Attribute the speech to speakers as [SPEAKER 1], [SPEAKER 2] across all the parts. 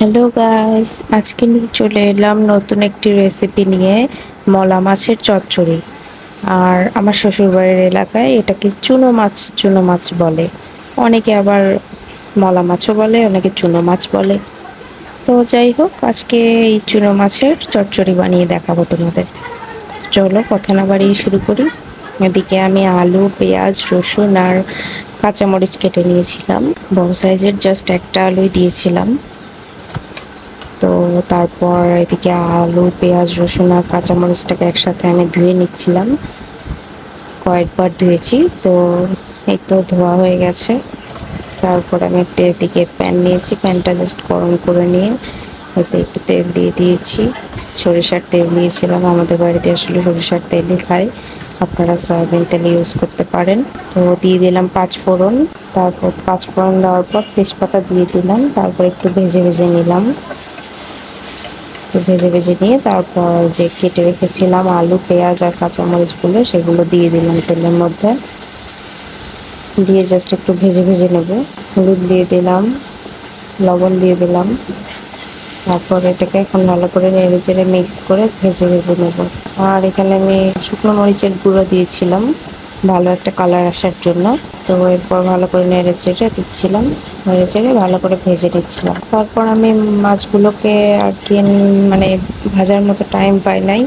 [SPEAKER 1] Hello guys আজকে নিয়ে চলে এলাম নতুন একটি রেসিপি নিয়ে মলা মাছের চচ্চড়ি। আর আমার শ্বশুরবাড়ির এলাকায় এটাকে চুনো মাছ চুনো মাছ বলে। অনেকে আবার মলা মাছও বলে, অনেকে চুনো মাছ বলে। তো যাই হোক, আজকে এই চুনো মাছের চচ্চড়ি বানিয়ে দেখাবো তোমাদের। চলো, কথা না বাড়িয়ে শুরু করি। এদিকে আমি আলু, পেঁয়াজ, রসুন আর কাঁচামরিচ কেটে নিয়েছিলাম। বড় সাইজের জাস্ট একটা আলুই দিয়েছিলাম। তো তারপর এদিকে আলু, পেঁয়াজ, রসুন আর কাঁচামরিচটাকে একসাথে আমি ধুয়ে নিচ্ছিলাম। কয়েকবার ধুয়েছি, তো এই তো ধোয়া হয়ে গেছে। তারপর আমি একটা এদিকে প্যান নিয়েছি, প্যানটা জাস্ট গরম করে নিয়ে এতে একটু তেল দিয়ে দিয়েছি। সরিষার তেল দিয়েছিলাম, আমাদের বাড়িতে আসলে সরিষার তেলই খায় আপনারা সয়াবিন তেল ইউজ করতে পারেন। তো দিয়ে দিলাম পাঁচ ফোড়ন, তারপর পাঁচ ফোড়ন দেওয়ার পর তেজপাতা দিয়ে দিলাম, তারপর একটু ভেজে ভেজে নিলাম। ভেজে ভেজে নিয়ে তারপর যে কেটে রেখেছিলাম আলু, পেঁয়াজ আর কাঁচামরিচগুলো সেগুলো দিয়ে দিলাম তেলের মধ্যে। দিয়ে জাস্ট একটু ভেজে ভেজে নেব। হলুদ দিয়ে দিলাম, লবণ দিয়ে দিলাম। তারপর এটাকে এখন ভালো করে নেড়ে চেড়ে মিক্স করে ভেজে ভেজে নেব। আর এখানে আমি শুকনো মরিচের গুঁড়ো দিয়েছিলাম, ভালো একটা কালার আসার জন্য। তো এরপর ভালো করে নেড়ে চেড়ে দিচ্ছিলাম। নেড়ে চেড়ে ভালো করে ভেজে নিচ্ছিলাম। তারপর আমি মাছগুলোকে আর কি মানে ভাজার মতো টাইম পাই নাই।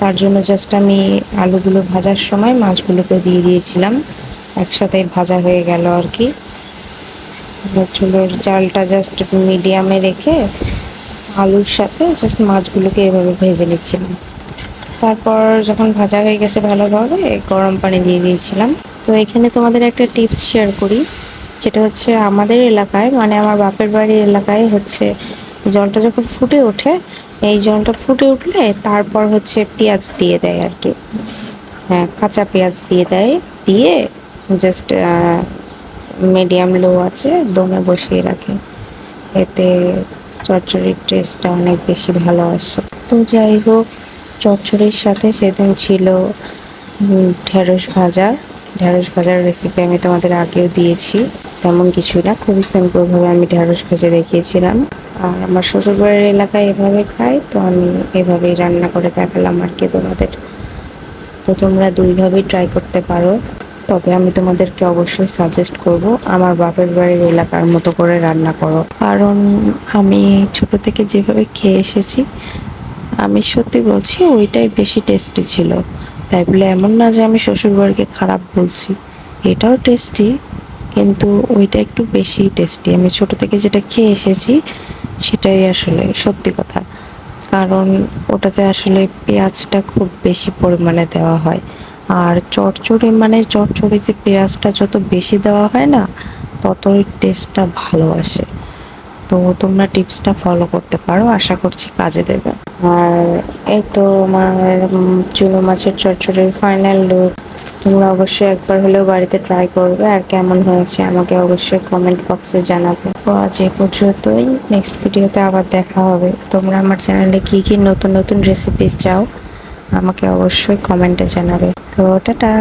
[SPEAKER 1] তার জন্য জাস্ট আমি আলুগুলো ভাজার সময় মাছগুলোকে দিয়ে দিয়েছিলাম। একসাথে ভাজা হয়ে গেল আর কি। চুলোর জালটা জাস্ট মিডিয়ামে রেখে আলুর সাথে জাস্ট মাছগুলোকে এভাবে ভেজে নিচ্ছিলাম। তারপর যখন ভাজা হয়ে গেছে ভালোভাবে, গরম পানি দিয়ে দিয়েছিলাম। তো এখানে তোমাদের একটা টিপস শেয়ার করি। যেটা হচ্ছে আমাদের এলাকায় মানে আমার বাপের বাড়ির এলাকায় হচ্ছে জলটা যখন ফুটে ওঠে, এই জলটা ফুটে উঠলে তারপর হচ্ছে পেঁয়াজ দিয়ে দেয় আর কি। হ্যাঁ কাঁচা পেঁয়াজ দিয়ে দেয়, দিয়ে জাস্ট মিডিয়াম লো আছে, দমে বসিয়ে রাখে। এতে চচ্চড়ির টেস্টটা অনেক বেশি ভালো আসে। তো যাই হোক, চচ্চড়ির সাথে সেদিন ছিল ঢেঁড়স ভাজা। ঢেঁড়স ভাজার রেসিপি আমি তোমাদের আগেও দিয়েছি। তেমন কিছু না। খুবই সিম্পলভাবে আমি ঢেঁড়স ভেজে দেখিয়েছিলাম। আর আমার শ্বশুরবাড়ির এলাকায় এভাবে খাই, তো আমি এভাবেই রান্না করে দেখালাম আর কি তোমাদের। তো তোমরা দুইভাবেই ট্রাই করতে পারো। তবে আমি তোমাদেরকে অবশ্যই সাজেস্ট করব, আমার বাপের বাড়ির এলাকার মতো করে রান্না করো। কারণ আমি ছোট থেকে যেভাবে খেয়ে এসেছি, আমি সত্যি বলছি ওইটাই বেশি টেস্টি ছিল। তাই বলে এমন না যে আমি শ্বশুরবাড়িকে খারাপ বলছি, এটাও টেস্টি কিন্তু ওইটা একটু বেশি টেস্টি আমি ছোট থেকে যেটা খেয়ে এসেছি, সেটাই আসলে সত্যি কথা। কারণ ওটাতে আসলে পেঁয়াজটা খুব বেশি পরিমাণে দেওয়া হয়। আর চটচড়ি মানে চটচড়িতে পেঁয়াজটা যত বেশি দেওয়া হয় না, ততই টেস্টটা ভালো আসে। তো তোমরা টিপসটা ফলো করতে পারো, আশা করছি কাজে দেবে। আর এই তো আমার চুনো মাছের চচ্চড়ির ফাইনাল লুক তোমরা অবশ্যই একবার হলেও বাড়িতে ট্রাই করবে আর কেমন হয়েছে আমাকে অবশ্যই কমেন্ট বক্সে জানাবে। তো আজ এ পর্যন্তই। নেক্সট ভিডিওতে আবার দেখা হবে। তোমরা আমার চ্যানেলে কী কী নতুন নতুন রেসিপিস চাও, আমাকে অবশ্যই কমেন্টে জানাবে। তো টাটা!